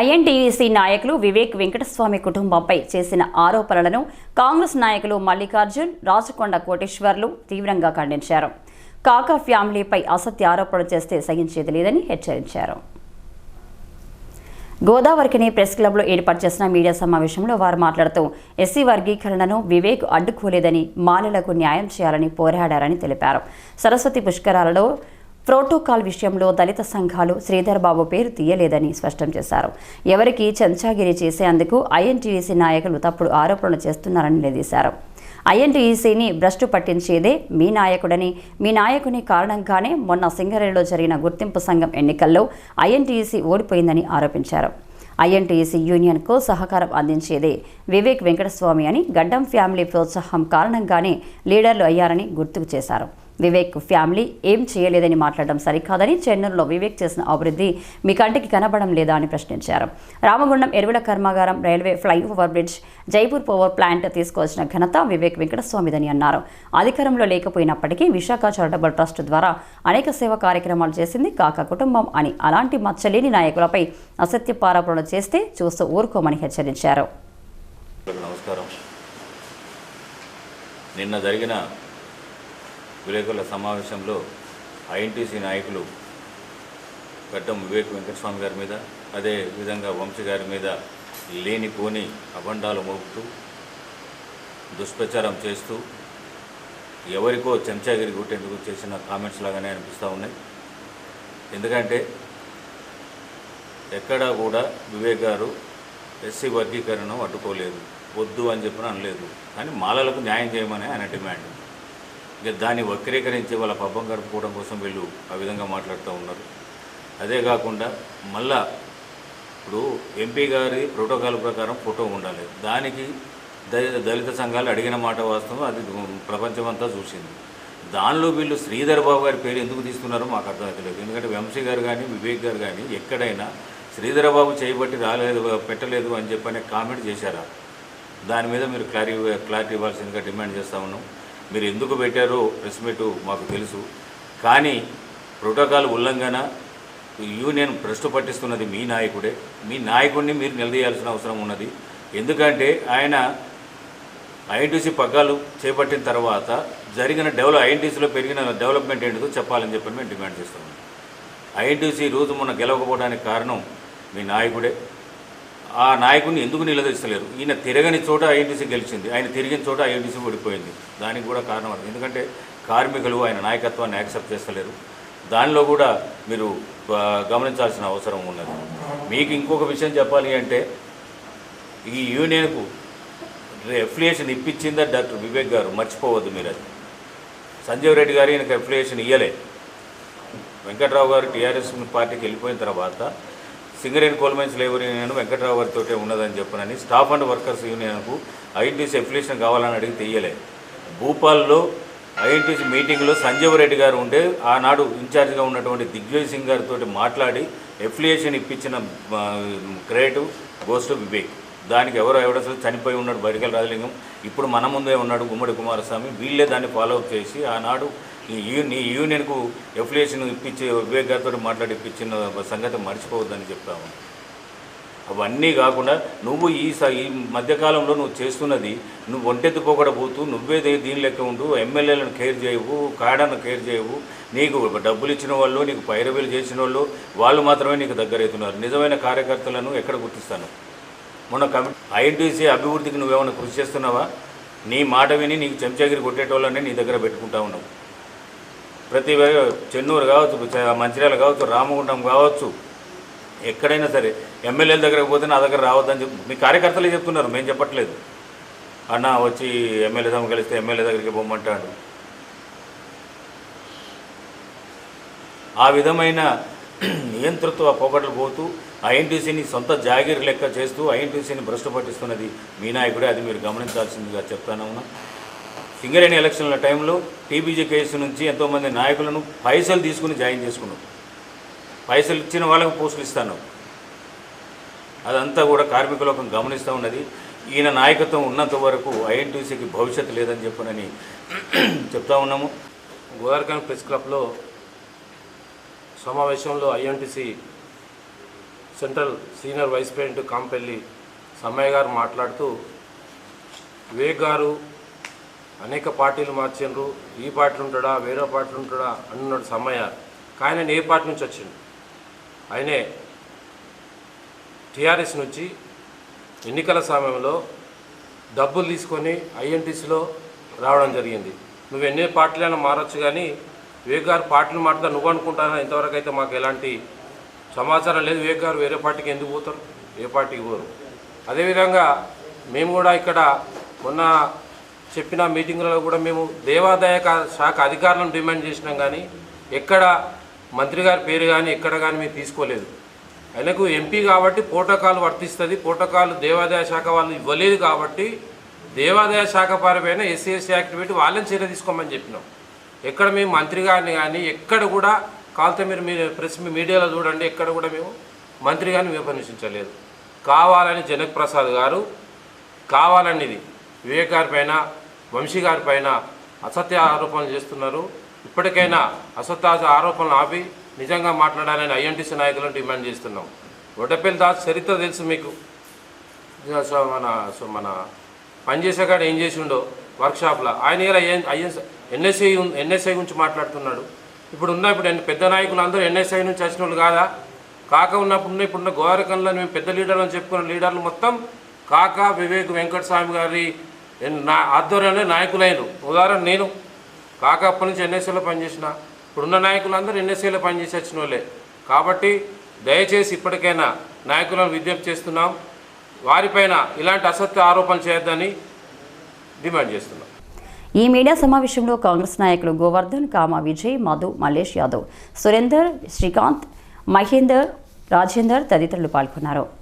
INTUC నాయకులు వివేక్ వెంకటస్వామి కుటుంబంపై చేసిన ఆరోపణలను కాంగ్రెస్ నాయకులు మల్లికార్జున్ రాచకొండ కోటేశ్వర్లు తీవ్రంగా ఖండించారు. కాకా ఫ్యామిలీపై అసత్య ఆరోపణలు చేస్తే సహించేది లేదని హెచ్చరించారు. గోదావరికిని ప్రెస్ క్లబ్లో ఏర్పాటు చేసిన మీడియా సమావేశంలో వారు మాట్లాడుతూ ఎస్సీ వర్గీకరణను వివేక్ అడ్డుకోలేదని మాలలకు న్యాయం చేయాలని పోరాడారని తెలిపారు. సరస్వతి పుష్కరాలలో ప్రోటోకాల్ విషయంలో దళిత సంఘాలు శ్రీధర్ బాబు పేరు తీయలేదని స్పష్టం చేశారు. ఎవరికి చెంచాగిరి చేసేందుకు ఐఎన్టీఈసీ నాయకులు తప్పుడు ఆరోపణలు చేస్తున్నారని నిలదీశారు. ఐఎన్టీఈసీని భ్రష్టు పట్టించేదే మీ నాయకుడని మీ నాయకుని కారణంగానే మొన్న సింగరేణిలో జరిగిన గుర్తింపు సంఘం ఎన్నికల్లో ఐఎన్టీఈసీ ఓడిపోయిందని ఆరోపించారు. ఐఎన్టీఈసీ యూనియన్కు సహకారం అందించేదే వివేక్ వెంకటస్వామి అని గడ్డం ఫ్యామిలీ ప్రోత్సాహం కారణంగానే లీడర్లు అయ్యారని గుర్తుకు చేశారు. వివేక్ ఫ్యామిలీ ఏం చేయలేదని మాట్లాడడం సరికాదని చెన్నూరులో వివేక్ చేసిన అభివృద్ధి మీ కంటికి కనబడం లేదా అని ప్రశ్నించారు. రామగుండం ఎరువుల కర్మాగారం railway flyover bridge Jaipur power plant తీసుకొచ్చిన ఘనత వివేక్ వెంకటస్వామిదని అన్నారు. అధికారంలో లేకపోయినప్పటికీ విశాఖ చారిటబుల్ ట్రస్ట్ ద్వారా అనేక సేవా కార్యక్రమాలు చేసింది కాక కుటుంబం అని అలాంటి మచ్చలేని నాయకులపై అసత్య పారాపణలు చేస్తే చూస్తూ ఊరుకోమని హెచ్చరించారు. నమస్కారం. నిన్న జరిగిన విలేకరుల సమావేశంలో ఐఎన్టీసీ నాయకులు గడ్డం వివేక్ వెంకటస్వామి గారి మీద అదే విధంగా వంశీ గారి మీద లేనిపోని అభండాలు మోపుతూ దుష్ప్రచారం చేస్తూ ఎవరికో చెంచాగిరి గుట్టేందుకు చేసిన కామెంట్స్ లాగానే అనిపిస్తూ ఉన్నాయి. ఎందుకంటే ఎక్కడా కూడా వివేక్ గారు ఎస్సీ వర్గీకరణను అడ్డుకోలేదు. వద్దు అని చెప్పిన అనలేదు. కానీ మాలలకు న్యాయం చేయమని ఆయన డిమాండ్. ఇక దాన్ని వక్రీకరించి వాళ్ళ పబ్బం గడుపుకోవడం కోసం వీళ్ళు ఆ విధంగా మాట్లాడుతూ ఉన్నారు. అదే కాకుండా మళ్ళా ఇప్పుడు ఎంపీ గారి ప్రోటోకాల్ ప్రకారం ఫోటో ఉండాలి. దానికి దళిత సంఘాలు అడిగిన మాట వాస్తవం అది ప్రపంచమంతా చూసింది. దానిలో వీళ్ళు శ్రీధర్ బాబు గారి పేరు ఎందుకు తీసుకున్నారో మాకు అర్థమవుతలేదు ఎందుకంటే వంశీ గారు కానీ వివేక్ గారు కానీ ఎక్కడైనా శ్రీధర బాబు చేయబట్టి రాలేదు పెట్టలేదు అని చెప్పనే కామెంట్ చేశారా? దాని మీద మీరు క్లారి క్లారిటీ ఇవ్వాల్సిందిగా డిమాండ్ చేస్తూ ఉన్నాం. మీరు ఎందుకు పెట్టారో ప్రెస్ మీట్ మాకు తెలుసు. కానీ ప్రోటోకాల్ ఉల్లంఘన యూనియన్ భ్రష్టు పట్టిస్తున్నది మీ నాయకుడే. మీ నాయకుడిని మీరు నిలదీయాల్సిన అవసరం ఉన్నది. ఎందుకంటే ఆయన ఐఎన్టీసీ పగ్గాలు చేపట్టిన తర్వాత జరిగిన డెవలప్ ఐఎన్టీసీలో పెరిగిన డెవలప్మెంట్ ఏంటిదో చెప్పాలని చెప్పి మేము డిమాండ్ చేస్తున్నాం. ఐఎన్టీసీ రోజు మొన్న గెలవకపోవడానికి కారణం మీ నాయకుడే. ఆ నాయకుడిని ఎందుకు నిలదీస్తలేరు? ఈయన తిరగని చోట ఐఎన్టీసీ గెలిచింది. ఆయన తిరిగిన చోట ఐఎన్టీసీ ఓడిపోయింది. దానికి కూడా కారణం అది. ఎందుకంటే కార్మికులు ఆయన నాయకత్వాన్ని యాక్సెప్ట్ చేస్తలేరు. దానిలో కూడా మీరు గమనించాల్సిన అవసరం ఉన్నది. మీకు ఇంకొక విషయం చెప్పాలి అంటే ఈ యూనియన్కు ఎఫ్లియేషన్ ఇప్పించిందా డాక్టర్ వివేక్ గారు? మర్చిపోవద్దు మీరు అది. సంజీవ్ రెడ్డి గారు ఈయనకు ఎఫ్లియేషన్ ఇయ్యలే. వెంకట్రావు గారు టీఆర్ఎస్ పార్టీకి వెళ్ళిపోయిన తర్వాత Singareni coal mines labour union Venkatrao గారితో ఉన్నదని చెప్పనని స్టాఫ్ అండ్ వర్కర్స్ యూనియన్కు ఐఎన్టీసీ ఎఫ్లియేషన్ కావాలని అడిగి ఇయ్యలే భూపాల్లో ఐఎన్టీసీ మీటింగ్లో సంజీవ్ రెడ్డి గారు ఉంటే ఆనాడు ఇన్ఛార్జ్గా ఉన్నటువంటి దిగ్విజయ్ సింగ్ గారితో మాట్లాడి ఎఫిలియేషన్ ఇప్పించిన ఆ, గోస్ట్ వివేక్ దానికి ఎవరో ఎవడసలు చనిపోయి ఉన్నాడు బడికల రాజలింగం. ఇప్పుడు మన ముందే ఉన్నాడు గుమ్మడి కుమారస్వామి. వీళ్ళే దాన్ని ఫాలో అప్ చేసి ఆనాడు ఈ యూ- నీ యూనియన్కు ఎఫిలియేషన్ ఇప్పించి వివేక్ గారితో మాట్లాడి ఇప్పించిన సంగతి మర్చిపోవద్దని చెప్తాము అవన్నీ కాకుండా నువ్వు ఈ స ఈ మధ్యకాలంలో నువ్వు చేస్తున్నది నువ్వు ఒంటెత్తిపోకుండా పోతూ నువ్వే దీని లెక్క ఉండు ఎమ్మెల్యేలను కేర్ చేయవు కాడను కేర్ చేయవు. నీకు డబ్బులు ఇచ్చిన వాళ్ళు నీకు పైరవీలు చేసిన వాళ్ళు వాళ్ళు మాత్రమే నీకు దగ్గరవుతున్నారు. నిజమైన కార్యకర్తలను ఎక్కడ గుర్తిస్తాను? మొన్న కమిటీ ఐఎన్టీసీ అభివృద్ధికి నువ్వేమైనా కృషి చేస్తున్నావా? నీ మాట విని నీకు చెంచాగిరి కొట్టేటోళ్ళనే నీ దగ్గర పెట్టుకుంటా ఉన్నావు. ప్రతి చెన్నూరు కావచ్చు మంచిర్యాల కావచ్చు రామగుండం కావచ్చు ఎక్కడైనా సరే ఎమ్మెల్యేల దగ్గరకు పోతే నా దగ్గర రావద్దని చెప్పి మీ కార్యకర్తలే చెప్తున్నారు మేము చెప్పట్లేదు. అన్న వచ్చి ఎమ్మెల్యే దగ్గర కలిస్తే ఎమ్మెల్యే దగ్గరికి పొమ్మంటాడు ఆ విధమైన నియంతృత్వ పోకట్లు పోతూ ఐఎన్టీసీని సొంత జాగీర్ లెక్క చేస్తూ ఐఎన్టీసీని భ్రష్టు పట్టిస్తున్నది మీ నాయకుడే అది మీరు గమనించాల్సిందిగా చెప్తాను సింగరేణి ఎలక్షన్ల టైంలో టీబీజీ కేసు నుంచి ఎంతోమంది నాయకులను పైసలు తీసుకుని జాయిన్ చేసుకున్నాం. పైసలు ఇచ్చిన వాళ్ళకు పోస్టులు ఇస్తాను. అదంతా కూడా కార్మికులకు గమనిస్తూ ఉన్నది. ఈయన నాయకత్వం ఉన్నంత వరకు ఐఎన్టీసీకి భవిష్యత్తు లేదని చెప్పనని చెప్తా ఉన్నాము. గోదావరిఖాన్ ప్రెస్ క్లబ్లో సమావేశంలో INTUC central senior vice president Kampelli Sammaiah గారు మాట్లాడుతూ వివేక్ గారు అనేక పార్టీలు మార్చిండ్రు. ఈ పార్టీలు ఉంటాడా వేరే పార్టీలు ఉంటాడా అన్నాడు సమ్మయ్య కానీ ఆయన ఏ పార్టీ నుంచి వచ్చిండు ఆయనే టీఆర్ఎస్ నుంచి ఎన్నికల సమయంలో డబ్బులు తీసుకొని ఐఎన్టీసీలో రావడం జరిగింది. నువ్వు ఎన్ని పార్టీలైనా మారచ్చు కానీ వివేక్ గారు పార్టీలు మారుతా నువ్వు అనుకుంటానా? ఇంతవరకు అయితే మాకు ఎలాంటి సమాచారం లేదు. వివేక్ గారు వేరే పార్టీకి ఎందుకు పోతారు? ఏ పార్టీకి పోరు? అదేవిధంగా మేము కూడా ఇక్కడ మొన్న చెప్పిన మీటింగులలో కూడా మేము దేవాదాయ శాఖ అధికారులను డిమాండ్ చేసినాం కానీ ఎక్కడ మంత్రి గారి పేరు కానీ ఎక్కడ కానీ మేము తీసుకోలేదు. ఆయనకు ఎంపీ కాబట్టి ప్రోటోకాల్ వర్తిస్తుంది ప్రోటోకాల్ దేవాదాయ శాఖ వాళ్ళు ఇవ్వలేదు కాబట్టి దేవాదాయ శాఖ పరమైన ఎస్సీఎస్సీ యాక్ట్ పెట్టి వాళ్ళని చర్య తీసుకోమని చెప్పినాం. ఎక్కడ మేము మంత్రి గారిని కానీ ఎక్కడ కూడా కాలితే మీరు మీరు ప్రెస్ మీడియాలో చూడండి ఎక్కడ కూడా మేము మంత్రి గారిని విమర్శించలేదు కావాలని జనక్ ప్రసాద్ గారు కావాలని ఇది వివేక్ పైన వంశీ గారి పైన అసత్య ఆరోపణలు చేస్తున్నారు. ఇప్పటికైనా అసత్య ఆరోపణలు ఆపి నిజంగా మాట్లాడాలని ఐఎన్టీసీ నాయకులను డిమాండ్ చేస్తున్నాం. ఒడ్డపల్లి దాస్ చరిత్ర తెలుసు మీకు. సో మన సో మన పనిచేసేకాడ ఏం చేసిండో వర్క్షాప్లో. ఆయన ఇలా ఐఎన్ ఎన్ఎస్ఐ ఎన్ఎస్ఐ గురించి మాట్లాడుతున్నాడు. ఇప్పుడు ఉన్న ఇప్పుడు పెద్ద నాయకులు అందరూ ఎన్ఎస్ఐ నుంచి వచ్చిన వాళ్ళు కాదా? కాక ఉన్నప్పుడున్న ఇప్పుడున్న గోరకంలో మేము పెద్ద లీడర్లు అని చెప్పుకున్న లీడర్లు మొత్తం కాక వివేక్ వెంకట స్వామి గారి నా ఆధ్వర్యంలో నాయకులైనరు ఉదాహరణ నేను కాక అప్పటి నుంచి ఎన్ఎస్ఏలో పనిచేసిన. ఇప్పుడున్న నాయకులు అందరూ ఎన్ఎస్ఏలో పనిచేసి వచ్చిన వాళ్ళే. కాబట్టి దయచేసి ఇప్పటికైనా నాయకులను విజ్ఞప్తి చేస్తున్నాం. వారిపైన ఇలాంటి అసత్య ఆరోపణలు చేయొద్దని డిమాండ్ చేస్తున్నాం. ఈ మీడియా సమావేశంలో కాంగ్రెస్ నాయకులు గోవర్ధన్ కామా విజయ్ మధు మల్లేష్ యాదవ్ సురేందర్ శ్రీకాంత్ మహేందర్ రాజేందర్ తదితరులు పాల్గొన్నారు.